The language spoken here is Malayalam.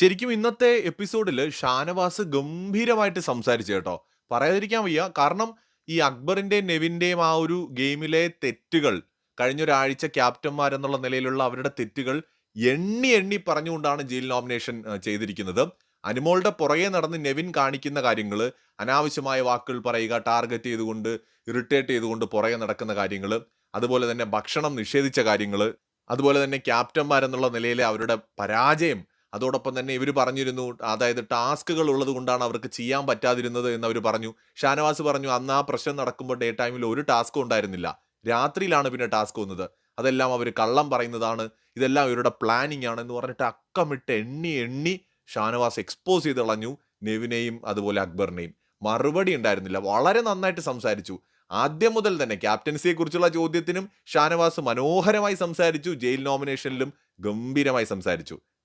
ശരിക്കും ഇന്നത്തെ എപ്പിസോഡിൽ ഷാനവാസ് ഗംഭീരമായിട്ട് സംസാരിച്ചു കേട്ടോ. പറയാതിരിക്കാൻ വയ്യ. കാരണം ഈ അക്ബറിന്റെയും നെവിന്റെയും ആ ഒരു ഗെയിമിലെ തെറ്റുകൾ കഴിഞ്ഞ ഒരാഴ്ച ക്യാപ്റ്റന്മാരെന്നുള്ള നിലയിലുള്ള അവരുടെ തെറ്റുകൾ എണ്ണി എണ്ണി പറഞ്ഞുകൊണ്ടാണ് ജയിൽ നോമിനേഷൻ ചെയ്തിരിക്കുന്നത്. അനുമോളുടെ പുറകെ നടന്ന് നെവിൻ കാണിക്കുന്ന കാര്യങ്ങൾ അനാവശ്യമായ വാക്കുകൾ പറയുക ടാർഗറ്റ് ചെയ്തുകൊണ്ട് ഇറിറ്റേറ്റ് ചെയ്തുകൊണ്ട് പുറകെ നടക്കുന്ന കാര്യങ്ങൾ അതുപോലെ തന്നെ ഭക്ഷണം നിഷേധിച്ച കാര്യങ്ങൾ അതുപോലെ തന്നെ ക്യാപ്റ്റന്മാരെന്നുള്ള നിലയിലെ അവരുടെ പരാജയം അതോടൊപ്പം തന്നെ ഇവർ പറഞ്ഞിരുന്നു അതായത് ടാസ്കുകൾ ഉള്ളത് കൊണ്ടാണ് അവർക്ക് ചെയ്യാൻ പറ്റാതിരുന്നത് എന്ന് അവർ പറഞ്ഞു. ഷാനവാസ് പറഞ്ഞു അന്ന് ആ പ്രശ്നം നടക്കുമ്പോൾ ഡേ ടൈമിൽ ഒരു ടാസ്കും ഉണ്ടായിരുന്നില്ല. രാത്രിയിലാണ് പിന്നെ ടാസ്ക് വന്നത്. അതെല്ലാം അവർ കള്ളം പറയുന്നതാണ്. ഇതെല്ലാം ഇവരുടെ പ്ലാനിങ് ആണ് എന്ന് പറഞ്ഞിട്ട് അക്കമിട്ട് എണ്ണി എണ്ണി ഷാനവാസ് എക്സ്പോസ് ചെയ്ത് കളഞ്ഞു നെവിനെയും അതുപോലെ അക്ബറിനെയും. മറുപടി ഉണ്ടായിരുന്നില്ല. വളരെ നന്നായിട്ട് സംസാരിച്ചു. ആദ്യം മുതൽ തന്നെ ക്യാപ്റ്റൻസിയെ കുറിച്ചുള്ള ചോദ്യത്തിനും ഷാനവാസ് മനോഹരമായി സംസാരിച്ചു. ജയിൽ നോമിനേഷനിലും ഗംഭീരമായി സംസാരിച്ചു.